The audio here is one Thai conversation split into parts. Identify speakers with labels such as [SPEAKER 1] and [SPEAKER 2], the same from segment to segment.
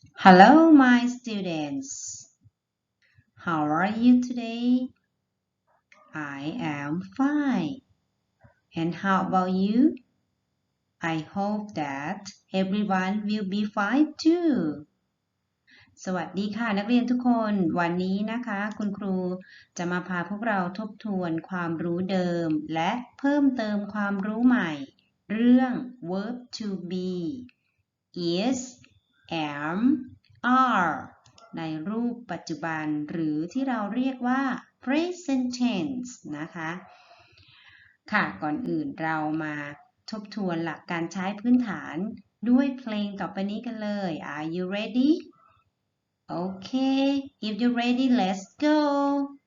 [SPEAKER 1] Hello, my students. How are you today? I am fine. And how about you? I hope that everyone will be fine too. สวัสดีค่ะนักเรียนทุกคน วันนี้นะคะ คุณครูจะมาพาพวกเราทบทวนความรู้เดิม และเพิ่มเติมความรู้ใหม่ เรื่อง verb to be is am are ในรูปปัจจุบันหรือที่เราเรียกว่า present tense นะคะ ค่ะ ก่อนอื่นเรามาทบทวนหลักการใช้พื้นฐานด้วยเพลงต่อไปนี้กันเลย Are you ready? Okay, if you're ready, let's go.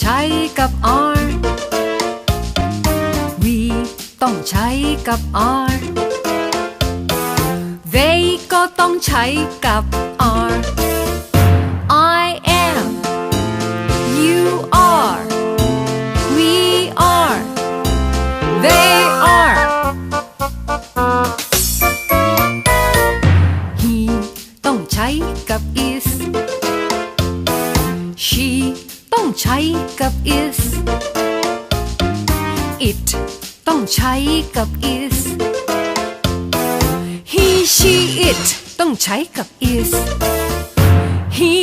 [SPEAKER 2] ใช้กับ R We ต้องใช้กับ R They ก็ต้องใช้กับ R ต้องใช้กับ is He she it ต้องใช้กับ is He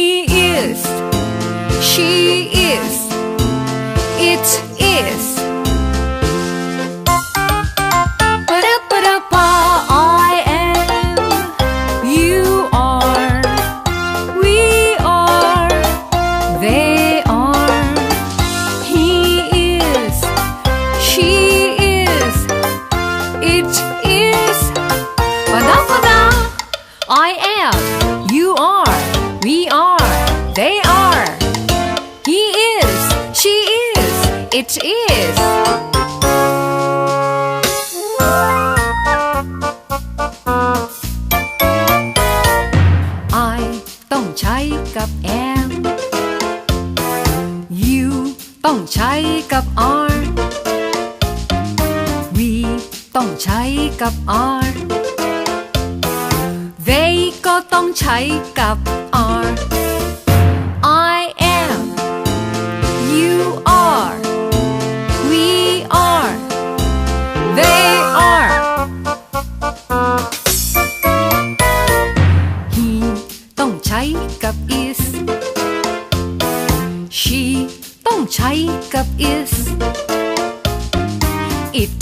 [SPEAKER 2] is She is It is It is I ต้องใช้กับ am You ต้องใช้กับ are We ต้องใช้กับ are They ก็ต้องใช้กับ are ใช้กับ is It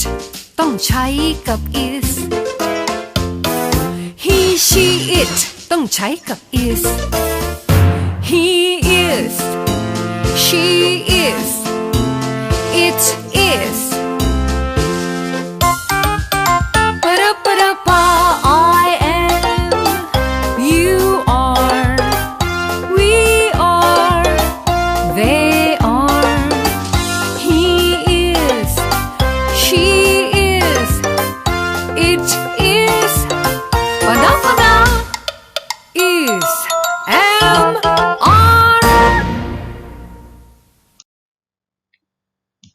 [SPEAKER 2] ต้องใช้กับ is He she it ต้องใช้กับ is He is She is It is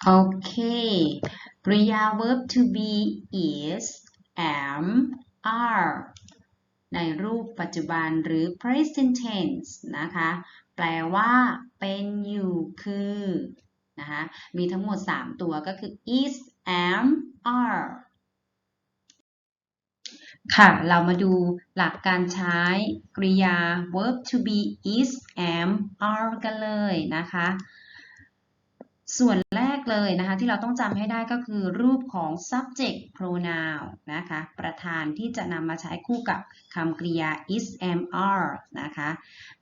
[SPEAKER 1] โอเคกริยา verb to be is am are ในรูปปัจจุบันหรือ present tense นะคะ แปลว่า เป็นอยู่คือนะคะมีทั้งหมด 3 ตัวก็คือ is am are ค่ะ เรามาดูหลักการใช้กริยา verb to be is am are กันเลยนะคะ ส่วนแรกเลยนะคะที่เราต้องจำให้ได้ก็คือรูปของ subject pronoun นะคะประธานที่จะนำมาใช้คู่กับคำกริยา is am are นะคะ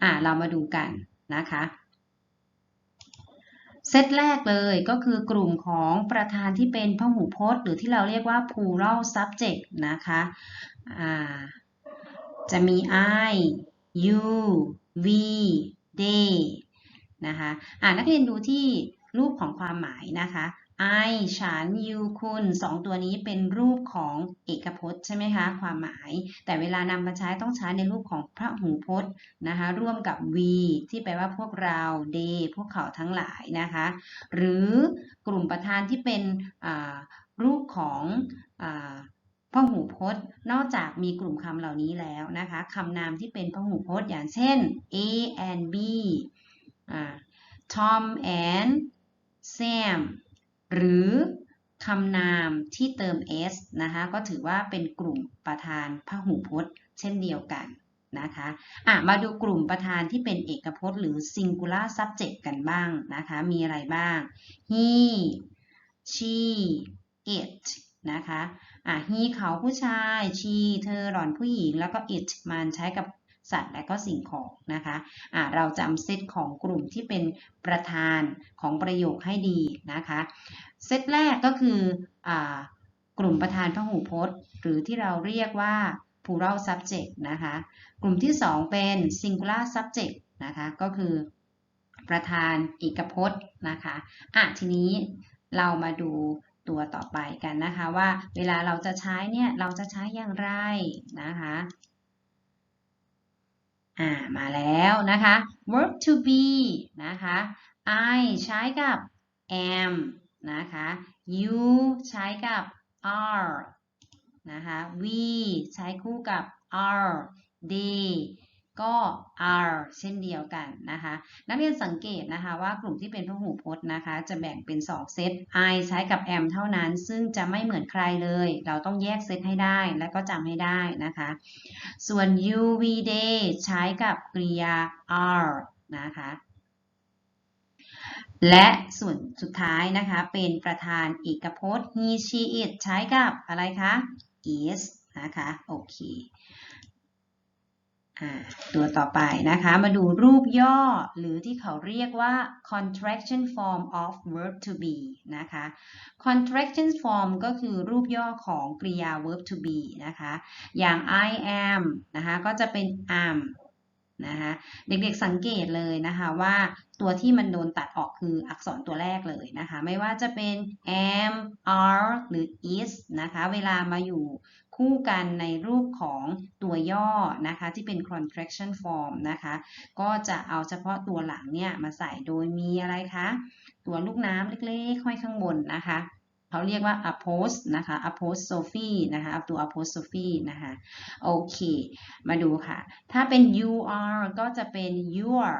[SPEAKER 1] อะเรามาดูกันนะคะเซตแรกเลยก็คือกลุ่มของประธานที่เป็นพหูพจน์ หรือที่เราเรียกว่า plural subject นะคะจะมี I you we they นะคะอ่านักเรียนดูที่ รูปของความหมายนะคะ I ฉัน you คุณสองตัวนี้เป็นรูปของเอกพจน์ใช่ไหมคะ ความหมาย แต่เวลานำมาใช้ต้องใช้ในรูปของพระหูพจน์นะคะ ร่วมกับ we ที่แปลว่าพวกเรา they พวกเขาทั้งหลายนะคะ หรือกลุ่มประธานที่เป็นรูปของอาพหูพจน์ นอกจากมีกลุ่มคำเหล่านี้แล้วนะคะคำนามที่เป็นพหูพจน์อย่างเช่น A and B อ Tom and Sam หรือคำนามที่เติม s นะคะก็ถือว่าเป็นกลุ่มประธานพหูพจน์ เช่นเดียวกันนะคะอะมาดูกลุ่มประธานที่เป็นเอกพจน์ หรือ singular subject กันบ้างนะคะมีอะไรบ้าง he she it นะคะอะ he เขาผู้ชาย she เธอหล่อนผู้หญิง แล้วก็ it มันใช้กับ สัตว์และก็สิ่งของนะคะะเราจำเซตของกลุ่มที่เป็นประธานของประโยคให้ดีนะคะเซตแรกก็คืออกลุ่มประธานพหูพจน์ หรือที่เราเรียกว่า plural subject นะคะกลุ่มที่ 2 เป็น singular subject นะคะก็คือประธานเอกพจน์นะคะอะทีนี้เรามาดูตัวต่อไปกันนะคะว่าเวลาเราจะใช้เนี่ยเราจะใช้อย่างไรนะคะ อ่ามาแล้วนะคะ verb to be นะคะ I ใช้กับ am นะคะ you ใช้กับ are นะคะ we ใช้คู่กับ are they ก็ are เช่นเดียวกันนะคะ นักเรียนสังเกตนะคะว่ากลุ่มที่เป็นพหูพจน์นะคะ จะแบ่งเป็น 2 เซต I ใช้กับ am เท่านั้น ซึ่งจะไม่เหมือนใครเลย เราต้องแยกเซตให้ได้และก็จำให้ได้นะคะ ส่วน you we they ใช้กับกริยา are นะคะและส่วนสุดท้ายนะคะ เป็นประธานเอกพจน์ he she it ใช้กับอะไรคะ is นะคะ โอเค ตัวต่อไปนะคะมาดูรูปย่อหรือที่เขาเรียกว่า contraction form of verb to be นะคะ contraction form ก็คือรูปย่อของกริยา verb to be นะคะอย่าง I am นะคะก็จะเป็น am นะคะเด็กๆสังเกตเลยนะคะว่าตัวที่มันโดนตัดออกคืออักษรตัวแรกเลยนะคะ ไม่ว่าจะเป็น am are หรือ is นะคะ เวลามาอยู่ คู่กันในรูปของตัวย่อนะคะที่เป็น contraction form นะคะก็จะเอาเฉพาะตัวหลังเนี่ยมาใส่โดยมีอะไรคะตัวลูกน้ำเล็กๆห้อยข้างบนนะคะเขาเรียกว่า apost นะคะ apostrophe นะคะตัว apostrophe นะคะ โอเค มาดูค่ะ ถ้าเป็น you are ก็จะเป็น your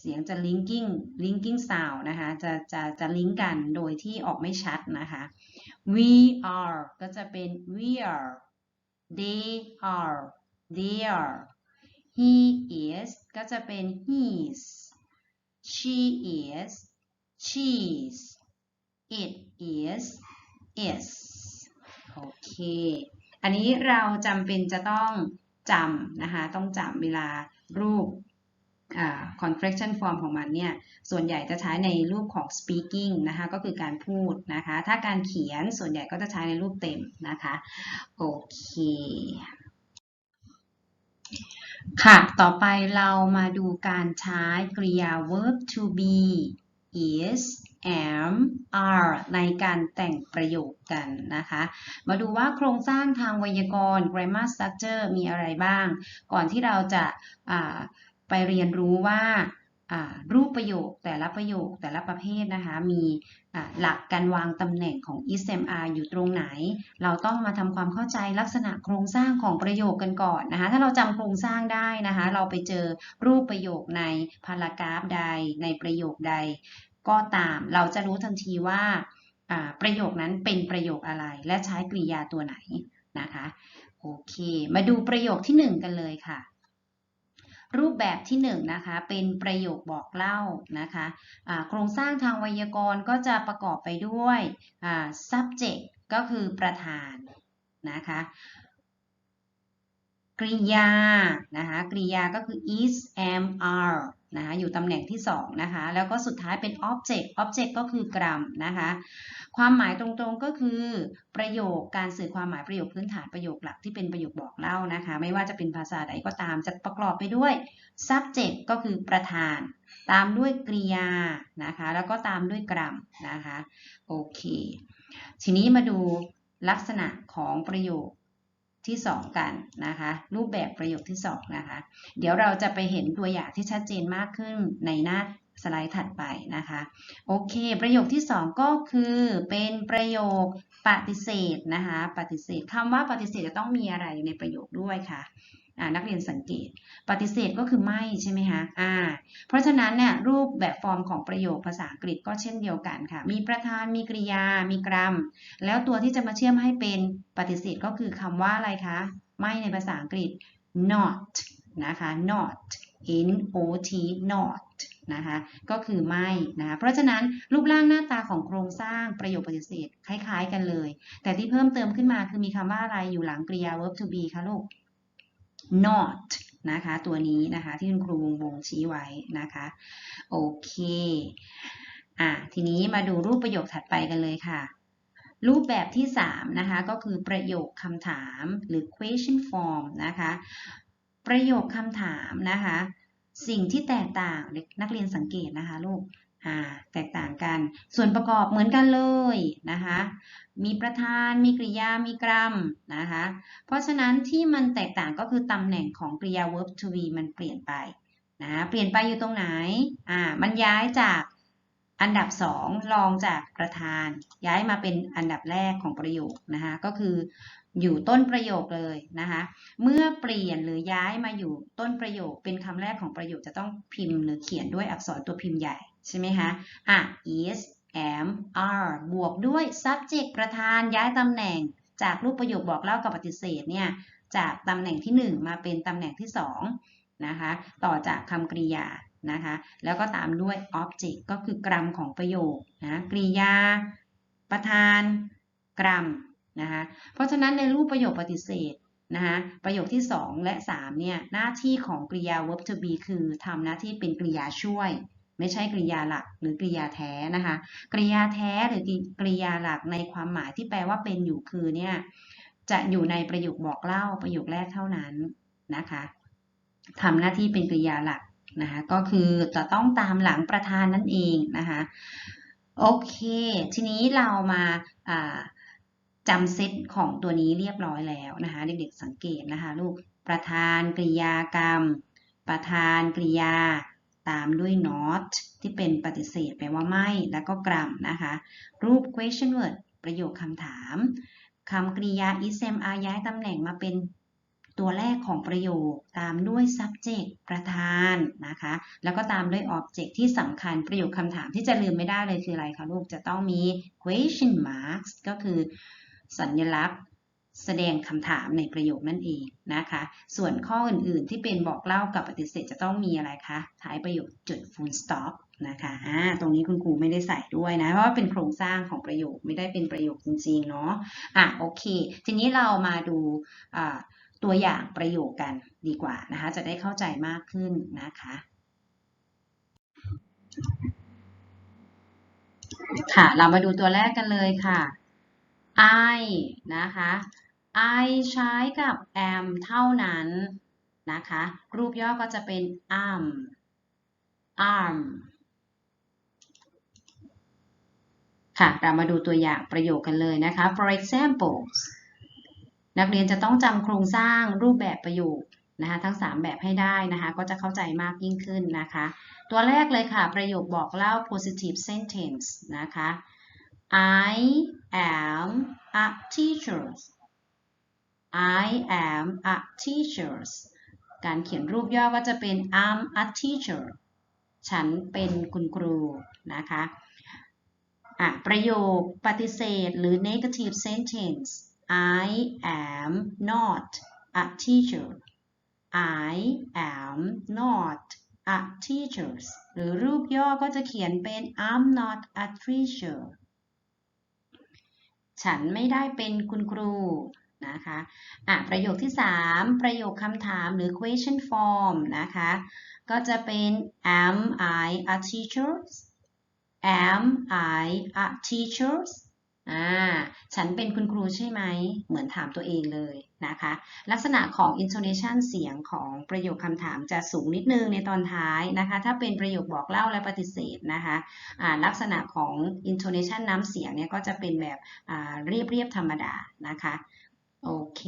[SPEAKER 1] เสียงจะ linking linking sound นะคะ จะจะจะลิงก์กันโดยที่ออกไม่ชัดนะคะ we are ก็จะเป็น we are they are they are he is ก็จะเป็น his she is she's it is is โอเค อันนี้เราจำเป็นจะต้องจำนะคะ ต้องจำเวลารูป contraction form ของมันเนี่ย ส่วนใหญ่จะใช้ในรูปของ speaking นะคะ ก็คือการพูดนะคะ ถ้าการเขียนส่วนใหญ่ก็จะใช้ในรูปเต็มนะคะ โอเค ค่ะ ต่อไปเรามาดูการใช้กริยา verb to be is am are ในการแต่งประโยคกันนะคะ มาดูว่าโครงสร้างทางไวยากรณ์ grammar structure มีอะไรบ้าง ก่อนที่เราจะ ไปเรียนรู้ว่ารูปประโยคแต่ละประโยคแต่ละประเภทนะคะ มีหลักการวางตำแหน่งของ SMR อยู่ตรงไหน เราต้องมาทำความเข้าใจลักษณะโครงสร้างของประโยคกันก่อนนะคะ ถ้าเราจำโครงสร้างได้นะคะ เราไปเจอรูปประโยคในพารากราฟใดในประโยคใด ก็ตามเราจะรู้ทันทีว่าประโยคนั้นเป็นประโยคอะไรและใช้กริยาตัวไหนนะคะ โอเค มาดูประโยคที่ 1 กันเลยค่ะ รูปแบบที่1นนะคะเป็นประโยคบอกเล่านะคะะโครงสร้างทางไวยากรณ์ก็จะประกอบไปด้วย subject ก็คือประธานนะคะกริยานะคะกริยาก็คือ is am are นะอยู่ตำแหน่งที่ 2 นะคะ แล้วก็สุดท้ายเป็น object object ก็คือกรัมนะคะ ความหมายตรงๆก็คือประโยคการสื่อความหมายประโยคพื้นฐานประโยคหลักที่เป็นประโยคบอกเล่านะคะ ไม่ว่าจะเป็นภาษาใดก็ตามจะประกอบไปด้วย subject ก็คือประธาน ตามด้วยกริยานะคะ แล้วก็ตามด้วยกรัมนะคะ โอเค ทีนี้มาดูลักษณะของประโยค ที่ 2 กันนะคะ รูปแบบประโยคที่ 2 นะคะ เดี๋ยวเราจะไปเห็นตัวอย่างที่ชัดเจนมากขึ้นในหน้าสไลด์ถัดไปนะคะ โอเค ประโยคที่ 2 ก็คือเป็นประโยคปฏิเสธนะคะ ปฏิเสธคำว่าปฏิเสธจะต้องมีอะไรอยู่ในประโยคด้วยค่ะอ่า นักเรียนสังเกต ปฏิเสธก็คือไม่ใช่ไหมคะอ่าเพราะฉะนั้นเนี่ยรูปแบบฟอร์มของประโยคภาษาอังกฤษก็เช่นเดียวกันค่ะ มีประธานมีกริยา มีกรัม แล้วตัวที่จะมาเชื่อมให้เป็นปฏิเสธก็คือคำว่าอะไรคะ ไม่ในภาษาอังกฤษ not นะคะ not n o t not นะคะก็คือไม่นะคะเพราะฉะนั้นรูปร่างหน้าตาของโครงสร้างประโยคปฏิเสธคล้าย ๆ กันเลย แต่ที่เพิ่มเติมขึ้นมาคือมีคำว่าอะไรอยู่หลังกริยา verb to be คะลูก not นะคะ ตัวนี้นะคะที่คุณครูวงวงชี้ไว้นะคะโอเคอะทีนี้มาดูรูปประโยคถัดไปกันเลยค่ะ รูปแบบที่ 3 นะคะ ก็คือประโยคคำถามหรือ question form นะคะ ประโยคคำถามนะคะ สิ่งที่แตกต่างนักเรียนสังเกตนะคะลูก อ่าแตกต่างกัน ส่วนประกอบเหมือนกันเลยนะคะ มีประธานมีกริยา มีกรัมนะคะ เพราะฉะนั้นที่มันแตกต่างก็คือตำแหน่งของกริยา verb to be มันเปลี่ยนไปนะเปลี่ยนไปอยู่ตรงไหนอ่ามันย้ายจากอันดับ 2 รองจากประธาน ย้ายมาเป็นอันดับแรกของประโยคนะคะก็คืออยู่ต้นประโยคเลยนะคะเมื่อเปลี่ยนหรือย้ายมาอยู่ต้นประโยค เป็นคำแรกของประโยคจะต้องพิมพ์หรือเขียนด้วยอักษรตัวพิมพ์ใหญ่ ใช่ไหมคะ อะ is am are บวกด้วย subject ประธานย้ายตำแหน่ง จากรูปประโยคบอกเล่ากับปฏิเสธเนี่ย จากตำแหน่งที่ 1 มาเป็นตำแหน่งที่2นะคะ ต่อจากคำกริยานะคะ แล้วก็ตามด้วย object ก็คือกรัมของประโยคนะกริยา ประธาน กรัมนะคะ เพราะฉะนั้นในรูปประโยคปฏิเสธนะคะประโยคที่ 2 และ 3 เนี่ย หน้าที่ของกริยา verb to be คือทำหน้าที่เป็นกริยาช่วย ไม่ใช่กริยาหลักหรือกริยาแท้นะคะ กริยาแท้หรือกริยาหลักในความหมายที่แปลว่าเป็นอยู่คือเนี่ยจะอยู่ในประโยคบอกเล่าประโยคแรกเท่านั้นนะคะทำหน้าที่เป็นกริยาหลักนะคะ ก็คือจะต้องตามหลังประธานนั่นเองนะคะโอเค ทีนี้เรามาจำเซตของตัวนี้เรียบร้อยแล้วนะคะเด็กๆสังเกตนะคะลูกประธานกริยากรรม ประธานกริยา ตามด้วย not ที่เป็นปฏิเสธแปลว่าไม่ แล้วก็กรัมนะคะ รูป question word ประโยคคำถามคำกริยา is am are ย้ายตำแหน่งมาเป็นตัวแรกของประโยคตามด้วย subject ประธานนะคะ แล้วก็ตามด้วย object ที่สำคัญประโยคคำถามที่จะลืมไม่ได้เลยคืออะไรคะลูก จะต้องมี question marks ก็คือสัญลักษณ์ แสดงคำถามในประโยคนั่นเองนะคะ ส่วนข้ออื่นๆ ที่เป็นบอกเล่ากับปฏิเสธจะต้องมีอะไรคะท้ายประโยคจุด full stop นะคะอ่าตรงนี้คุณครูไม่ได้ใส่ด้วยนะ เพราะว่าเป็นโครงสร้างของประโยคไม่ได้เป็นประโยคจริงๆเนาะอะโอเค ทีนี้เรามาดูตัวอย่างประโยคกันดีกว่านะคะ จะได้เข้าใจมากขึ้นนะคะ ค่ะ เรามาดูตัวแรกกันเลยค่ะ I นะคะ I ใช้กับ am เท่านั้นนะคะ รูปย่อก็จะเป็น am arm ค่ะ เรามาดูตัวอย่างประโยคกันเลยนะคะ for example นักเรียนจะต้องจำโครงสร้างรูปแบบประโยคนะคะทั้ง 3 แบบให้ได้นะคะ ก็จะเข้าใจมากยิ่งขึ้นนะคะ ตัวแรกเลยค่ะ ประโยคบอกเล่า positive sentence นะคะ I am a teacher I am a teacher การเขียนรูปย่อก็จะเป็น I'm a teacher ฉันเป็นคุณครูนะคะอะประโยคปฏิเสธหรือ negative sentence I am not a teacher I am not a teacher หรือรูปย่อก็จะเขียนเป็น I'm not a teacher ฉันไม่ได้เป็นคุณครู นะคะอะประโยคที่ 3 ประโยคคำถามหรือ question form นะคะ ก็จะเป็น am I a teacher am I a teacher อ่าฉันเป็นคุณครูใช่ไหม เหมือนถามตัวเองเลยนะคะ ลักษณะของ intonation เสียงของประโยคคำถามจะสูงนิดนึงในตอนท้ายนะคะ ถ้าเป็นประโยคบอกเล่าและปฏิเสธนะคะอ่าลักษณะของ intonation น้ำเสียงเนี่ยก็จะเป็นแบบอ่าเรียบเรียบธรรมดานะคะ โอเค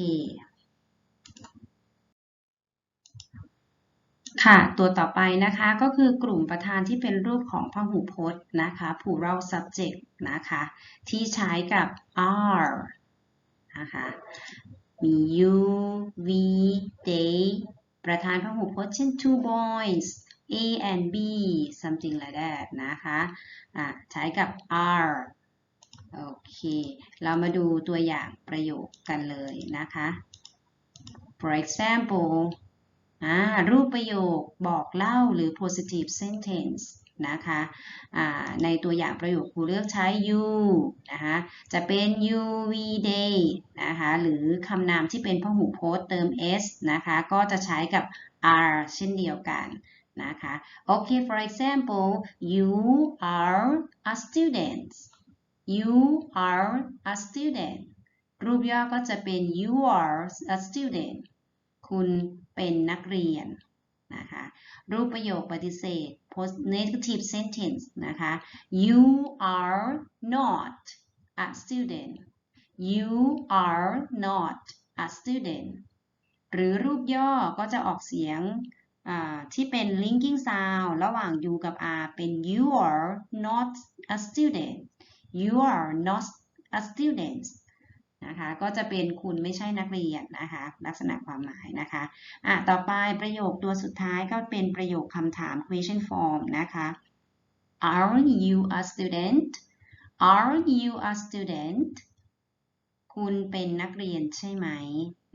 [SPEAKER 1] ค่ะ ตัวต่อไปนะคะก็คือกลุ่มประธานที่เป็นรูปของพหูพจน์นะคะ plural subject นะคะ ที่ใช้กับ are นะคะมี you we they ประธานพหูพจน์เช่น two boys A and B something like that นะคะอะใช้กับ are โอเค เรามาดูตัวอย่างประโยคกันเลยนะคะ for example รูปประโยคบอกเล่าหรือ positive sentence นะคะในตัวอย่างประโยคครูเลือกใช้ you นะคะจะเป็น you we they นะคะหรือคำนามที่เป็นพหูพจน์เติม s นะคะก็จะใช้กับ are เช่นเดียวกันนะคะโอเค for example you are a student you are a student รูปย่อก็จะเป็น you are a student คุณเป็นนักเรียนนะคะรูปประโยคปฏิเสธ post negative sentence นะคะ you are not a student you are not a student หรือรูปย่อก็จะออกเสียงที่เป็น linking sound ระหว่าง you กับ r เป็น you are not a student you are not a student นะคะก็จะเป็นคุณไม่ใช่นักเรียนนะคะลักษณะความหมายนะคะอะต่อไปประโยคตัวสุดท้ายก็เป็นประโยคคำถาม question form นะคะ Are you a student Are you a student คุณเป็นนักเรียนใช่ไหม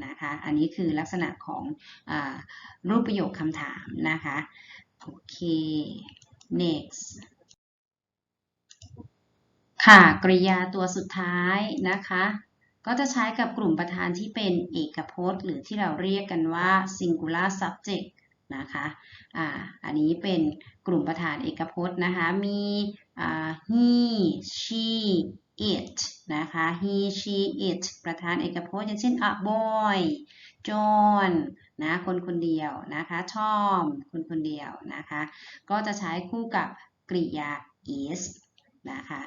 [SPEAKER 1] นะคะ อันนี้คือลักษณะของอรูปประโยคคำถามนะคะ โอเค next ค่ะ กริยาตัวสุดท้ายนะคะ ก็จะใช้กับกลุ่มประธานที่เป็นเอกพจน์ หรือที่เราเรียกกันว่า singular subject นะคะอ่าอันนี้เป็นกลุ่มประธานเอกพจน์นะคะ มีอ่า he she it นะคะ he she it ประธานเอกพจน์อย่างเช่น a boy John นะคนคนเดียวนะคะ Tom คนคนเดียวนะคะ ก็จะใช้คู่กับกริยา is นะคะ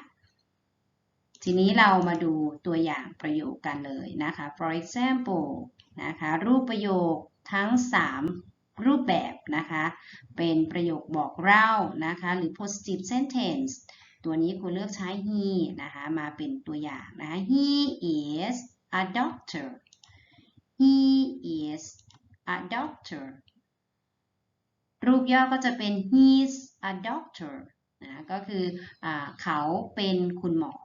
[SPEAKER 1] ทีนี้เรามาดูตัวอย่างประโยคกันเลยนะคะ for example นะคะรูปประโยคทั้ง 3 รูปแบบนะคะ เป็นประโยคบอกเล่านะคะ หรือ positive sentence ตัวนี้คุณเลือกใช้ he นะคะมาเป็นตัวอย่างนะคะ he is a doctor he is a doctor รูปย่อก็จะเป็น he's a doctor นะก็คืออเขาเป็นคุณหมอ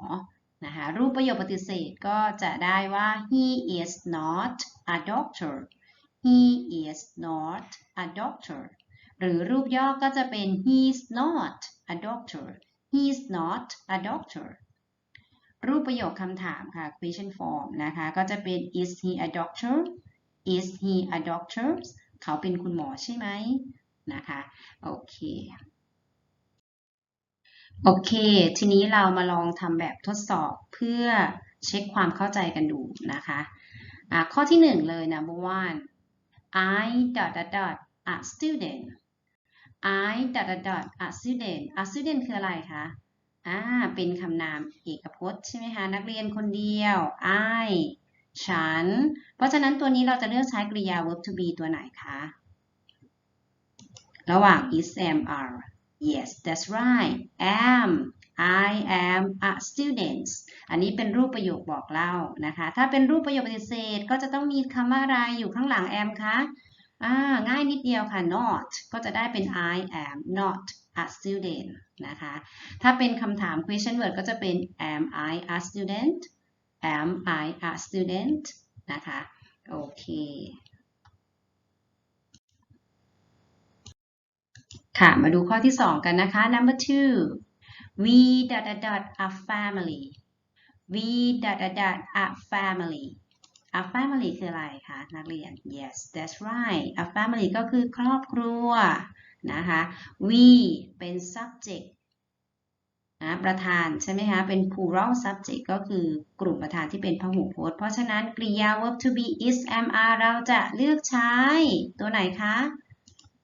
[SPEAKER 1] นะคะรูปประโยคปฏิเสธก็จะได้ว่า he is not a doctor he is not a doctor หรือรูปย่อก็จะเป็น he's not a doctor he's not a doctor รูปประโยคคำถามค่ะ question form นะคะก็จะเป็น is he a doctor is he a doctor เขาเป็นคุณหมอใช่ไหมนะคะ โอเค โอเค ทีนี้เรามาลองทำแบบทดสอบเพื่อเช็คความเข้าใจกันดูนะคะะข้อที่หนึ่งเลย number one I dot dot dot a student I dot dot dot a student a student คืออะไรคะอ่าเป็นคำนามเอกพจน์ใช่ไหมคะ นักเรียนคนเดียว I ฉัน เพราะฉะนั้นตัวนี้เราจะเลือกใช้กริยา verb to be ตัวไหนคะ ระหว่าง is am are Yes, that's right. Am. I am a student. อันนี้เป็นรูปประโยคบอกเล่านะคะ ถ้าเป็นรูปประโยคปฏิเสธก็จะต้องมีคำว่าอะไรอยู่ข้างหลัง am คะอ่าง่ายนิดเดียวค่ะ not ก็จะได้เป็น I am not a student นะคะ ถ้าเป็นคำถาม question word ก็จะเป็น am I a student am I a student นะคะ โอเค ค่ะ มาดูข้อที่ 2 กันนะคะ number two we dot dot dot a family we dot dot dot a family a family คืออะไรคะนักเรียน yes that's right a family ก็คือครอบครัวนะคะ we เป็น subject นะประธานใช่ไหมคะ เป็น plural subject ก็คือกลุ่มประธานที่เป็นพหูพจน์ เพราะฉะนั้นกริยา verb to be is am are เราจะเลือกใช้ตัวไหนคะ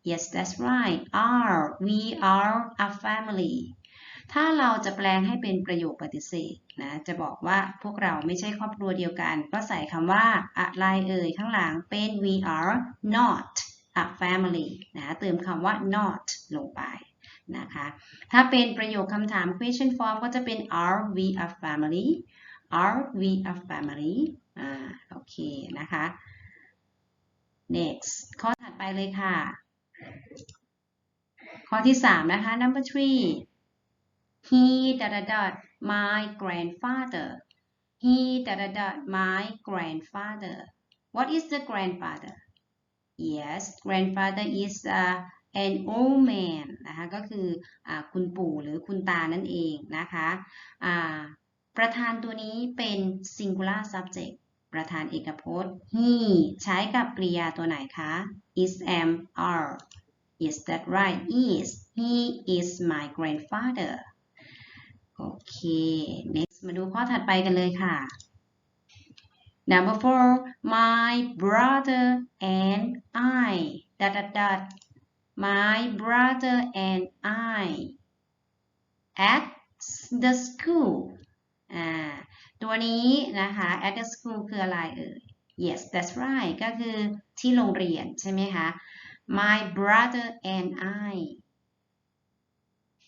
[SPEAKER 1] yes that's right are we are a family ถ้าเราจะแปลงให้เป็นประโยคปฏิเสธนะ จะบอกว่าพวกเราไม่ใช่ครอบครัวเดียวกัน ก็ใส่คำว่าอะไรเอ่ยข้างหลังเป็น we are not a family นะเติมคำว่า not ลงไปนะคะ ถ้าเป็นประโยคคำถาม question form ก็จะเป็น are we a family are we a family อ่า โอเค นะคะ next ข้อถัดไปเลยค่ะ ข้อที่ 3 นะคะ number three he dot dot dot my grandfather he dot dot dot my grandfather what is the grandfather yes grandfather is uh, an old man นะคะก็คืออคุณปู่หรือคุณตานั่นเองนะคะประธานตัวนี้เป็น singular subject ประธานเอกพจน์ he ใช้กับกริยาตัวไหนคะ is am are is that right is he is my grandfather โอเค next มาดูข้อถัดไปกันเลยค่ะ number four my brother and I dot dot dot my brother and I at the school อ่า ตัวนี้นะคะ at the school คืออะไรเอ่ย yes that's right ก็คือที่โรงเรียนใช่ไหมคะ my brother and I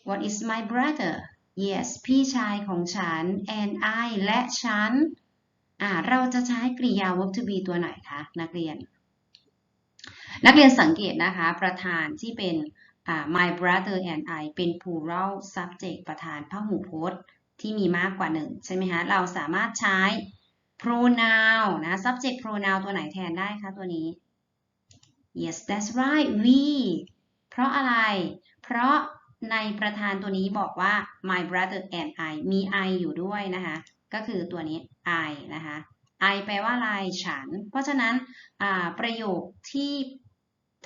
[SPEAKER 1] what is my brother yes พี่ชายของฉัน and I และฉันอ่าเราจะใช้กริยา verb to be ตัวไหนคะ นักเรียน นักเรียนสังเกตนะคะ ประธานที่เป็น my brother and I เป็น plural subject ประธานพหูพจน์ ที่มีมากกว่าหนึ่งใช่ไหมคะ เราสามารถใช้ pronoun นะ subject pronoun ตัวไหนแทนได้คะตัวนี้ yes that's right we เพราะอะไร เพราะในประธานตัวนี้บอกว่า my brother and I มี I อยู่ด้วยนะคะ ก็คือตัวนี้ I นะคะ I แปลว่าอะไรฉัน เพราะฉะนั้นประโยคที่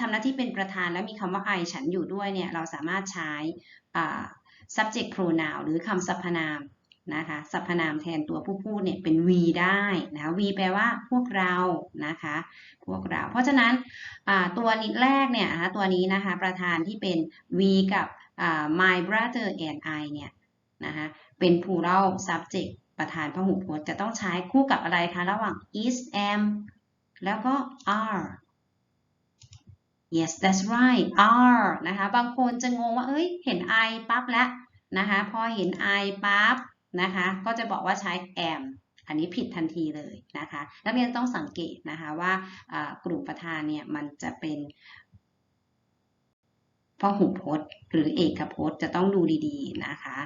[SPEAKER 1] ทำหน้าที่เป็นประธานแล้วมีคำว่า I ฉันอยู่ด้วยเนี่ย เราสามารถใช้ subject pronoun หรือคำสรรพนามนะคะสรรพนามแทนตัวผู้พูดเนี่ยเป็น we ได้นะ we แปลว่าพวกเรานะคะ พวกเรา เพราะฉะนั้นตัวนี้แรกเนี่ยนะคะตัวนี้นะคะประธานที่เป็น we กับ my brother and I เนี่ยนะคะเป็น plural subject ประธานพหูพจน์จะต้องใช้คู่กับอะไรคะ ระหว่าง is am แล้วก็ are yes that's right are นะคะ บางคนจะงงว่า เอ้ย เห็น I ปั๊บแล้วนะคะ พอเห็น I ปั๊บนะคะ ก็จะบอกว่าใช้ am อันนี้ผิดทันทีเลยนะคะ นักเรียนต้องสังเกตนะคะว่ากลุ่มประธานเนี่ยมันจะเป็นพหูพจน์ หรือเอกพจน์จะต้องดูดีๆนะคะ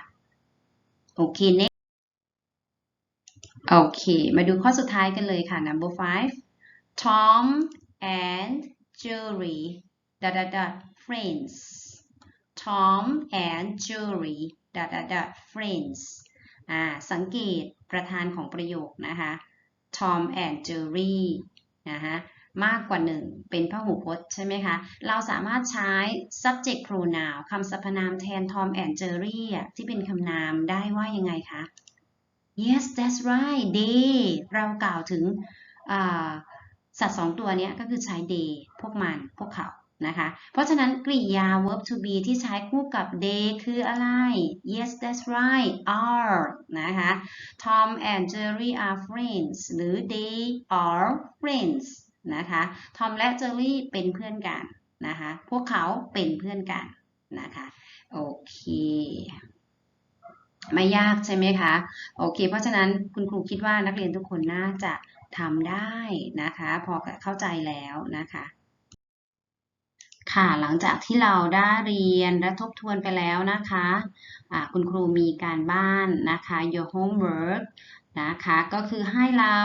[SPEAKER 1] โอเค next โอเค มาดูข้อสุดท้ายกันเลยค่ะ number five Tom and Jerry dot dot dot friends Tom and Jerry dot dot dot friends อ่าสังเกตประธานของประโยคนะคะ Tom and Jerry นะคะมากกว่าหนึ่งเป็นพหูพจน์ใช่ไหมคะ เราสามารถใช้ subject pronoun คำสรรพนามแทน Tom and Jerry อะที่เป็นคำนามได้ว่ายังไงคะ Yes that's right they เรากล่าวถึงอ่า สัตว์สองตัวนี้ก็คือใช้ they พวกมันพวกเขานะคะ เพราะฉะนั้นกริยา verb to be ที่ใช้คู่กับ they คืออะไร Yes that's right are นะคะ Tom and Jerry are friends หรือ they are friends นะคะ Tom และ Jerry เป็นเพื่อนกันนะคะ พวกเขาเป็นเพื่อนกันนะคะ โอเค ไม่ยากใช่ไหมคะ โอเค เพราะฉะนั้นคุณครูคิดว่านักเรียนทุกคนน่าจะ ทำได้นะคะ พอเข้าใจแล้วนะคะค่ะหลังจากที่เราได้เรียนและทบทวนไปแล้วนะคะะคุณครูมีการบ้านนะคะ your homework นะคะก็คือให้เรา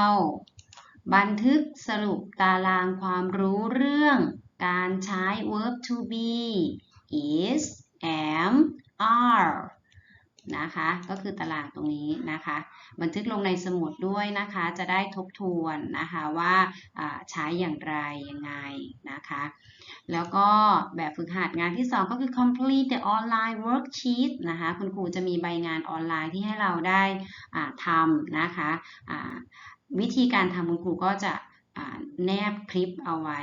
[SPEAKER 1] บันทึกสรุปตารางความรู้เรื่องการใช้ verb to be is am are นะคะ ก็คือตารางตรงนี้นะคะ บันทึกลงในสมุดด้วยนะคะ จะได้ทบทวนนะคะว่าใช้อย่างไรยังไงนะคะ แล้วก็แบบฝึกหัดงานที่ 2 ก็คือ complete the online worksheet นะคะ คุณครูจะมีใบงานออนไลน์ที่ให้เราได้ทำนะคะวิธีการทำคุณครูก็จะ แนบคลิปเอาไว้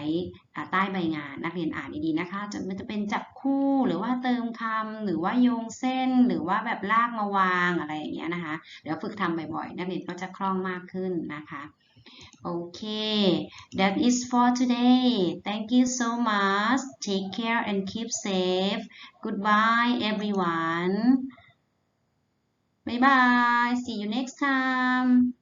[SPEAKER 1] ใต้ใบงานนักเรียนอ่านดีๆนะคะจะมันจะเป็นจับคู่หรือว่าเติมคำหรือว่าโยงเส้น หรือว่าแบบลากมาวางอะไรอย่างเงี้ยนะคะเดี๋ยวฝึกทำบ่อยๆ นักเรียนก็จะคล่องมากขึ้นนะคะ Okay, that is for today. Thank you so much. Take care and keep safe. Goodbye, everyone. Bye bye. See you next time.